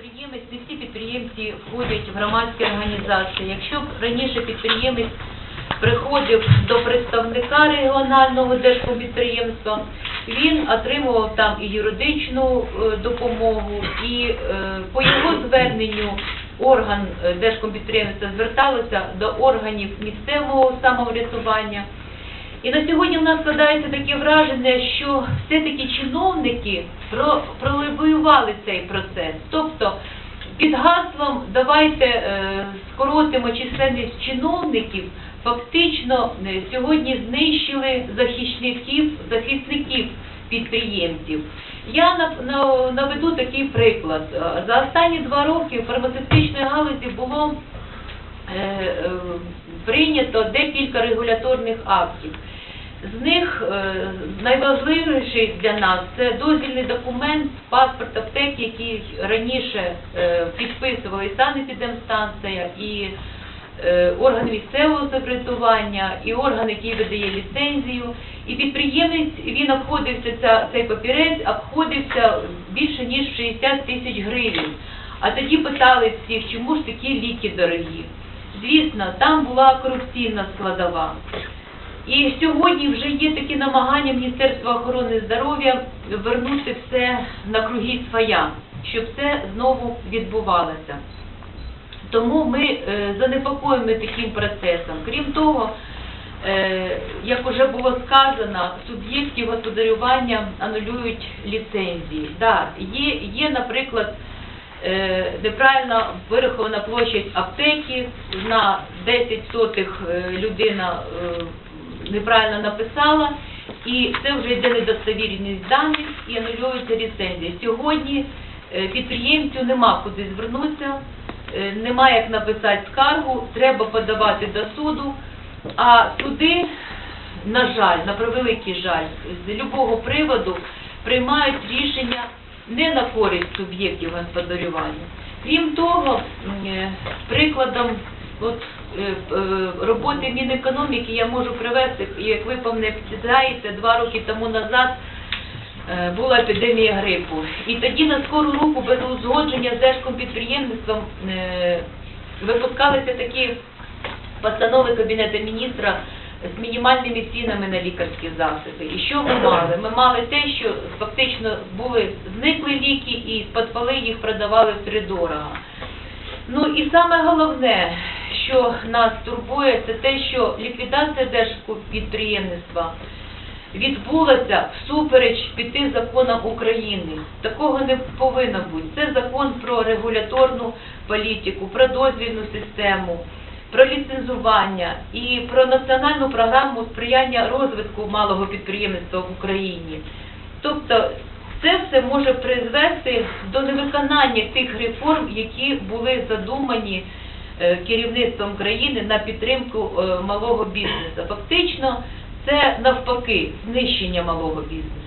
підприємець, не всі підприємці входять в громадські організації. Якщо раніше підприємець приходив до представника регіонального держпідприємства, він отримував там і юридичну е, допомогу, і е, по його зверненню орган е, держкомпідприємства зверталося до органів місцевого самоврядування. І на сьогодні в нас складається таке враження, що все-таки чиновники про- пролобіювали цей процес. Тобто під гаслом давайте е, скоротимо чисельність чиновників, фактично е, сьогодні знищили захисників, захисників підприємців. Я нав- нав- наведу такий приклад. Е, За останні два роки в фармацевтичної галузі було прийнято декілька регуляторних актів. З них е, найважливіший для нас це дозвільний документ, паспорт аптеки, який раніше е, підписували і санепідемстанція, і е, орган місцевого самоврядування, і орган, який видає ліцензію. І підприємець, він обходився, цей папірець обходився більше ніж 60 тисяч гривень. А тоді питали всіх, чому ж такі ліки дорогі. Звісно, там була корупційна складова. І сьогодні вже є такі намагання Міністерства охорони здоров'я вернути все на круги своя, щоб це знову відбувалося. Тому ми е, занепокоєні таким процесом. Крім того, е, як вже було сказано, суб'єктів господарювання анулюють ліцензії. Да, є, є, наприклад, неправильно вирахована площадь аптеки, на 10 сотих е, людина е, неправильно написала, і це вже йде недостовірність даних і анулюється ліцензія. Сьогодні е, підприємцю нема куди звернутися, е, нема як написати скаргу, треба подавати до суду, а суди, на жаль, на превеликий жаль, з любого приводу приймають рішення не на користь суб'єктів господарювання. Крім того, е, прикладом от, е, е, роботи Мінекономіки я можу привести, як ви пам'ятаєте, два роки тому назад була епідемія грипу. І тоді на скору руку без узгодження з Держкомпідприємництвом випускалися такі постанови Кабінету міністра з мінімальними цінами на лікарські засоби. І що ми мали? Ми мали те, що фактично були зникли ліки і з-під їх продавали втридорога. Ну і саме головне, що нас турбує, це те, що ліквідація держпідприємництва відбулася всупереч піти законам України. Такого не повинно бути. Це закон про регуляторну політику, про дозвільну систему, про ліцензування і про національну програму сприяння розвитку малого підприємництва в Україні. Тобто це все може призвести до невиконання тих реформ, які були задумані е, керівництвом країни на підтримку е, малого бізнесу. Фактично, це навпаки знищення малого бізнесу.